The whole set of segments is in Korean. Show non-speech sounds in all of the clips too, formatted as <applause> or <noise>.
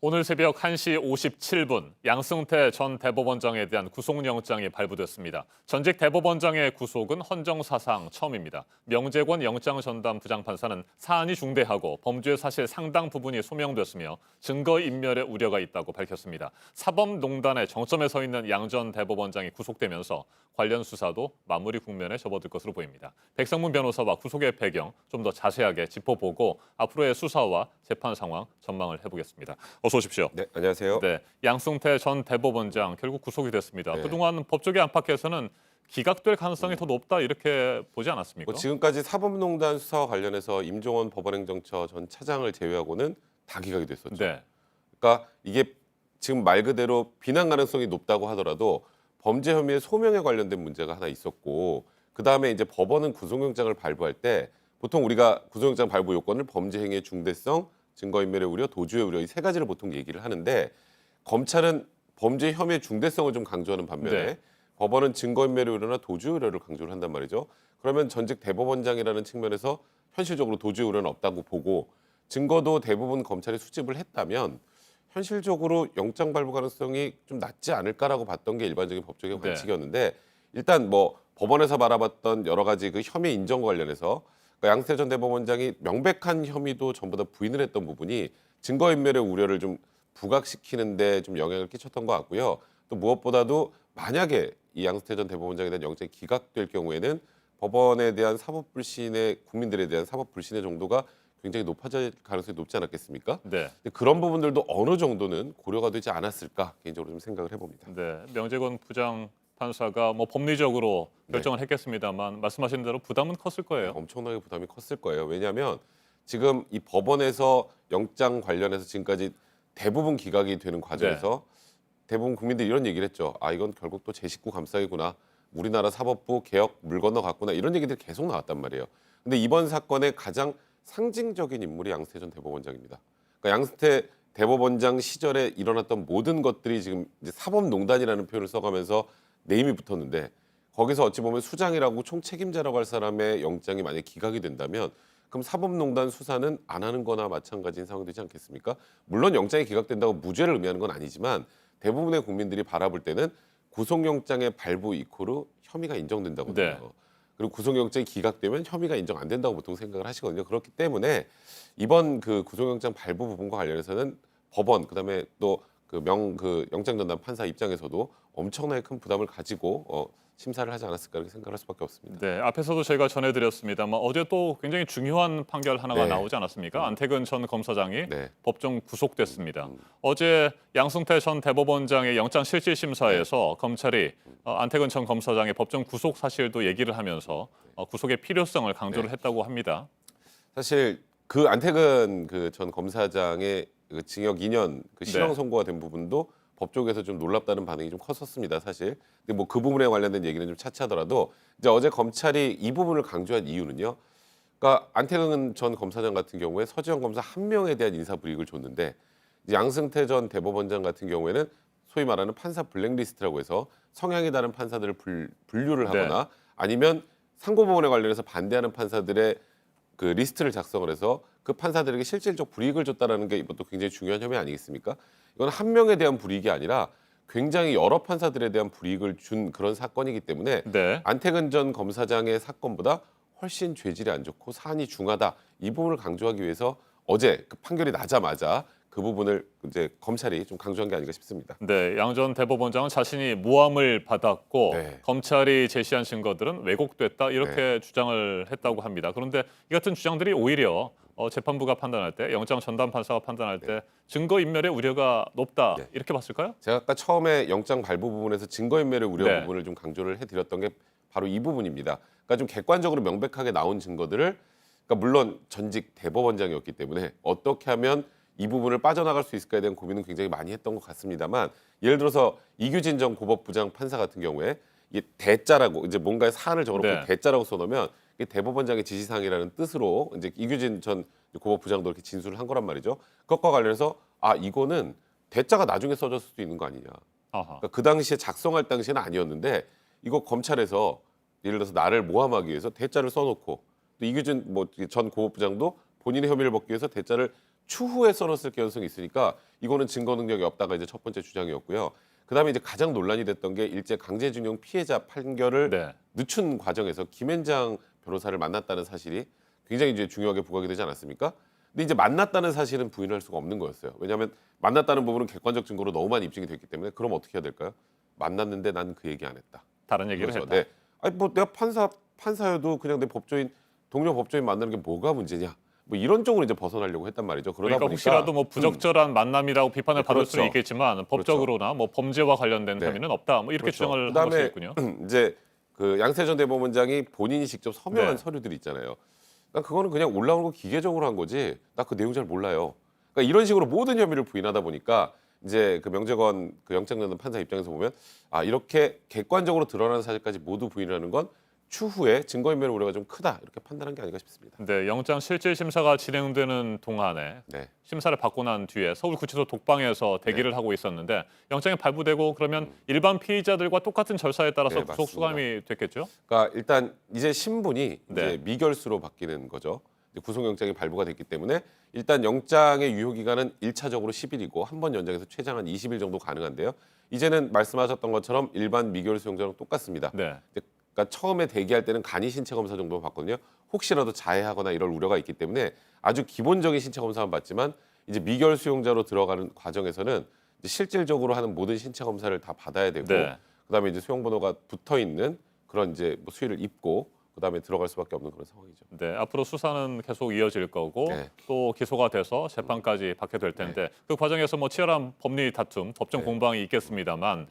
오늘 새벽 1시 57분 양승태 전 대법원장에 대한 구속영장이 발부됐습니다. 전직 대법원장의 구속은 헌정 사상 처음입니다. 명재권 영장 전담 부장판사는 사안이 중대하고 범죄 사실 상당 부분이 소명됐으며 증거 인멸의 우려가 있다고 밝혔습니다. 사법농단의 정점에 서 있는 양 전 대법원장이 구속되면서 관련 수사도 마무리 국면에 접어들 것으로 보입니다. 백성문 변호사와 구속의 배경 좀 더 자세하게 짚어보고 앞으로의 수사와 재판 상황 전망을 해보겠습니다. 어서 오십시오. 네, 안녕하세요. 네, 양승태 전 대법원장 결국 구속이 됐습니다. 네. 그동안 법조계 안팎에서는 기각될 가능성이 더 높다 이렇게 보지 않았습니까? 뭐 지금까지 사법농단 수사와 관련해서 임종원 법원행정처 전 차장을 제외하고는 다 기각이 됐었죠. 네, 그러니까 이게 지금 말 그대로 비난 가능성이 높다고 하더라도 범죄 혐의의 소명에 관련된 문제가 하나 있었고 그 다음에 이제 법원은 구속영장을 발부할 때 보통 우리가 구속영장 발부 요건을 범죄 행위의 중대성, 증거인멸의 우려, 도주의 우려 이 세 가지를 보통 얘기를 하는데 검찰은 범죄 혐의의 중대성을 좀 강조하는 반면에 네. 법원은 증거인멸의 우려나 도주의 우려를 강조를 한단 말이죠. 그러면 전직 대법원장이라는 측면에서 현실적으로 도주의 우려는 없다고 보고 증거도 대부분 검찰이 수집을 했다면 현실적으로 영장 발부 가능성이 좀 낮지 않을까라고 봤던 게 일반적인 법조계 네. 관측이었는데 일단 뭐 법원에서 바라봤던 여러 가지 그 혐의 인정과 관련해서 그러니까 양세 전 대법원장이 명백한 혐의도 전부 다 부인을 했던 부분이 증거인멸의 우려를 좀 부각시키는데 좀 영향을 끼쳤던 것 같고요. 또 무엇보다도 만약에 이 양승태 전 대법원장에 대한 영장이 기각될 경우에는 법원에 대한 사법 불신의 국민들에 대한 사법 불신의 정도가 굉장히 높아질 가능성이 높지 않았겠습니까? 네, 그런 부분들도 어느 정도는 고려가 되지 않았을까 개인적으로 좀 생각을 해봅니다. 네. 명재권 부장 판사가 뭐 법리적으로 네. 결정을 했겠습니다만 말씀하신 대로 부담은 컸을 거예요. 엄청나게 부담이 컸을 거예요. 왜냐하면 지금 이 법원에서 영장 관련해서 지금까지 대부분 기각이 되는 과정에서 대부분 국민들이 이런 얘기를 했죠. 아 이건 결국 또 제 식구 감싸기구나. 우리나라 사법부 개혁 물 건너 갔구나. 이런 얘기들이 계속 나왔단 말이에요. 근데 이번 사건의 가장 상징적인 인물이 양승태 전 대법원장입니다. 그러니까 양승태 대법원장 시절에 일어났던 모든 것들이 지금 이제 사법농단이라는 표현을 써가면서 네임이 붙었는데 거기서 어찌 보면 수장이라고 총책임자라고 할 사람의 영장이 만약 기각이 된다면 그럼 사법농단 수사는 안 하는 거나 마찬가지인 상황이 되지 않겠습니까? 물론 영장이 기각된다고 무죄를 의미하는 건 아니지만 대부분의 국민들이 바라볼 때는 구속영장의 발부 이코르 혐의가 인정된다고 네. 해요. 그리고 구속영장이 기각되면 혐의가 인정 안 된다고 보통 생각을 하시거든요. 그렇기 때문에 이번 그 구속영장 발부 부분과 관련해서는 법원 그다음에 또 그명그 영장 전담 판사 입장에서도 엄청나게 큰 부담을 가지고 어, 심사를 하지 않았을까 이렇게 생각할 수밖에 없습니다. 네, 앞에서도 저희가 전해드렸습니다만 어제 또 굉장히 중요한 판결 하나가 네. 나오지 않았습니까? 안태근 전 검사장이 네. 법정 구속됐습니다. 음. 어제 양승태 전 대법원장의 영장 실질 심사에서 검찰이 어, 안태근 전 검사장의 법정 구속 사실도 얘기를 하면서 어, 구속의 필요성을 강조를 네. 했다고 합니다. 사실 그 안태근 그 전 검사장의 그 징역 2년 그 실형 네. 선고가 된 부분도 법조계에서 좀 놀랍다는 반응이 좀 컸었습니다, 사실. 근데 뭐 그 부분에 관련된 얘기는 좀 차치하더라도 이제 어제 검찰이 이 부분을 강조한 이유는요. 그러니까 안태근 전 검사장 같은 경우에 서지현 검사 한 명에 대한 인사 불이익을 줬는데 양승태 전 대법원장 같은 경우에는 소위 말하는 판사 블랙리스트라고 해서 성향이 다른 판사들을 불, 분류를 네. 하거나 아니면 상고부원에 관련해서 반대하는 판사들의 그 리스트를 작성을 해서 그 판사들에게 실질적 불이익을 줬다라는 게 이것도 굉장히 중요한 혐의 아니겠습니까? 이건 한 명에 대한 불이익이 아니라 굉장히 여러 판사들에 대한 불이익을 준 그런 사건이기 때문에 네. 안태근 전 검사장의 사건보다 훨씬 죄질이 안 좋고 사안이 중하다 이 부분을 강조하기 위해서 어제 그 판결이 나자마자 그 부분을 이제 검찰이 좀 강조한 게 아닌가 싶습니다. 네, 양 전 대법원장은 자신이 모함을 받았고 네. 검찰이 제시한 증거들은 왜곡됐다 이렇게 주장을 했다고 합니다. 그런데 이 같은 주장들이 오히려 어, 재판부가 판단할 때 영장 전담 판사가 판단할 때 증거 인멸의 우려가 높다 네. 이렇게 봤을까요? 제가 아까 처음에 영장 발부 부분에서 증거 인멸의 우려 네. 부분을 좀 강조를 해드렸던 게 바로 이 부분입니다. 그러니까 좀 객관적으로 명백하게 나온 증거들을 그러니까 물론 전직 대법원장이었기 때문에 어떻게 하면 이 부분을 빠져나갈 수 있을까에 대한 고민은 굉장히 많이 했던 것 같습니다만 예를 들어서 이규진 전 고법부장 판사 같은 경우에 이게 대자라고 이제 뭔가에 사안을 적어놓고 네. 대자라고 써놓으면 이게 대법원장의 지시사항이라는 뜻으로 이제 이규진 전 고법부장도 이렇게 진술을 한 거란 말이죠. 그것과 관련해서 아 이거는 대자가 나중에 써졌을 수도 있는 거 아니냐. 그러니까 그 당시에 작성할 당시에는 아니었는데 이거 검찰에서 예를 들어서 나를 모함하기 위해서 대자를 써놓고 또 이규진 뭐 전 고법부장도 본인의 혐의를 벗기 위해서 대자를 추후에 써놨을 가능성이 있으니까 이거는 증거 능력이 없다가 이제 첫 번째 주장이었고요. 그다음에 이제 가장 논란이 됐던 게 일제 강제징용 피해자 판결을 네. 늦춘 과정에서 김앤장 변호사를 만났다는 사실이 굉장히 이제 중요하게 부각이 되지 않았습니까? 근데 이제 만났다는 사실은 부인할 수가 없는 거였어요. 왜냐하면 만났다는 부분은 객관적 증거로 너무 많이 입증이 됐기 때문에 그럼 어떻게 해야 될까요? 만났는데 난 그 얘기 안 했다. 다른 얘기를 그래서 했다. 네. 아니 뭐 내가 판사 판사여도 그냥 내 법조인 동료 법조인 만나는 게 뭐가 문제냐? 뭐 이런 쪽으로 이제 벗어나려고 했단 말이죠. 그러다 그러니까 보니까 혹시라도 뭐 부적절한 만남이라고 비판을 받을 수는 그렇죠. 있겠지만 법적으로나 뭐 범죄와 관련된 네. 혐의는 없다. 뭐 이렇게 그렇죠. 주장을 한 그다음에 것이 있군요. <clears throat> 이제 그 양세 전 대법원장이 본인이 직접 서명한 네. 서류들이 있잖아요. 난 그거는 그냥 올라오는 거 기계적으로 한 거지. 나 그 내용 잘 몰라요. 그러니까 이런 식으로 모든 혐의를 부인하다 보니까 이제 그 명재건 그 영장전담 판사 입장에서 보면 아 이렇게 객관적으로 드러나는 사실까지 모두 부인하는 건 추후에 증거인멸의 우려가 좀 크다 이렇게 판단한 게 아닌가 싶습니다. 네, 영장 실질 심사가 진행되는 동안에 네. 심사를 받고 난 뒤에 서울구치소 독방에서 대기를 하고 있었는데 영장이 발부되고 그러면 일반 피의자들과 똑같은 절차에 따라서 네, 구속 수감이 됐겠죠? 그러니까 일단 이제 신분이 네. 이제 미결수로 바뀌는 거죠. 이제 구속영장이 발부가 됐기 때문에 일단 영장의 유효 기간은 일차적으로 10일이고 한 번 연장해서 최장 한 20일 정도 가능한데요. 이제는 말씀하셨던 것처럼 일반 미결수 영장랑 똑같습니다. 네. 이제 그러니까 처음에 대기할 때는 간이 신체 검사 정도 받거든요. 혹시라도 자해하거나 이럴 우려가 있기 때문에 아주 기본적인 신체 검사만 받지만 이제 미결 수용자로 들어가는 과정에서는 이제 실질적으로 하는 모든 신체 검사를 다 받아야 되고 네. 그다음에 이제 수용 번호가 붙어 있는 그런 이제 뭐 수의를 입고 그다음에 들어갈 수밖에 없는 그런 상황이죠. 네, 앞으로 수사는 계속 이어질 거고 네. 또 기소가 돼서 재판까지 받게 될 텐데 그 과정에서 뭐 치열한 법리 다툼, 법정 네. 공방이 있겠습니다만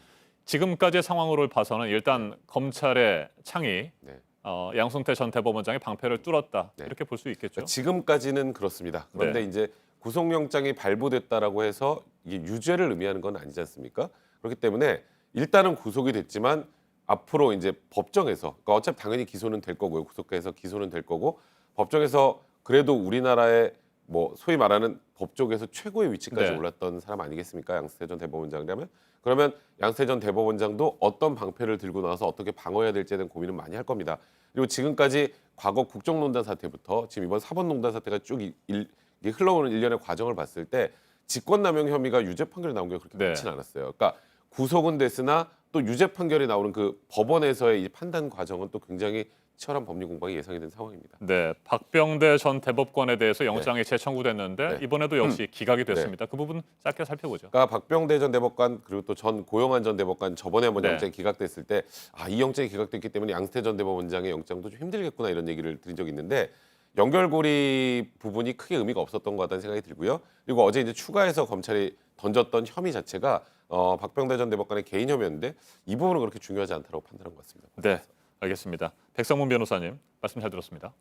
지금까지의 상황으로 봐서는 일단 검찰의 창이 네. 어, 양승태 전 대법원장의 방패를 뚫었다 네. 이렇게 볼 수 있겠죠. 그러니까 지금까지는 그렇습니다. 그런데 네. 이제 구속영장이 발부됐다라고 해서 이게 유죄를 의미하는 건 아니지 않습니까? 그렇기 때문에 일단은 구속이 됐지만 앞으로 이제 법정에서 그러니까 어차피 당연히 기소는 될 거고요. 구속해서 기소는 될 거고 법정에서 그래도 우리나라의 뭐 소위 말하는 법조계에서 최고의 위치까지 네. 올랐던 사람 아니겠습니까? 양승태 전 대법원장이라면 그러면 양승태 전 대법원장도 어떤 방패를 들고 나와서 어떻게 방어해야 될지에 대한 고민은 많이 할 겁니다. 그리고 지금까지 과거 국정농단 사태부터 지금 이번 사법농단 사태가 쭉 일, 일, 흘러오는 일련의 과정을 봤을 때 직권남용 혐의가 유죄 판결이 나온 게 그렇게 네. 많지는 않았어요. 그러니까 구속은 됐으나 또 유죄 판결이 나오는 그 법원에서의 이 판단 과정은 또 굉장히 치열한 법리 공방이 예상이 된 상황입니다. 네, 박병대 전 대법관에 대해서 영장이 재청구됐는데 네. 이번에도 역시 기각이 됐습니다. 그 부분 짧게 살펴보죠. 그러니까 박병대 전 대법관 그리고 또 전 고영한 전 대법관 저번에 한번 네. 영장이 기각됐을 때 아 이 영장이 기각됐기 때문에 양승태 전 대법원장의 영장도 좀 힘들겠구나 이런 얘기를 드린 적이 있는데 연결고리 부분이 크게 의미가 없었던 것 같다는 생각이 들고요. 그리고 어제 이제 추가해서 검찰이 던졌던 혐의 자체가 어, 박병대 전 대법관의 개인 혐의였는데 이 부분은 그렇게 중요하지 않다고 판단한 것 같습니다. 네, 알겠습니다. 백성문 변호사님 말씀 잘 들었습니다.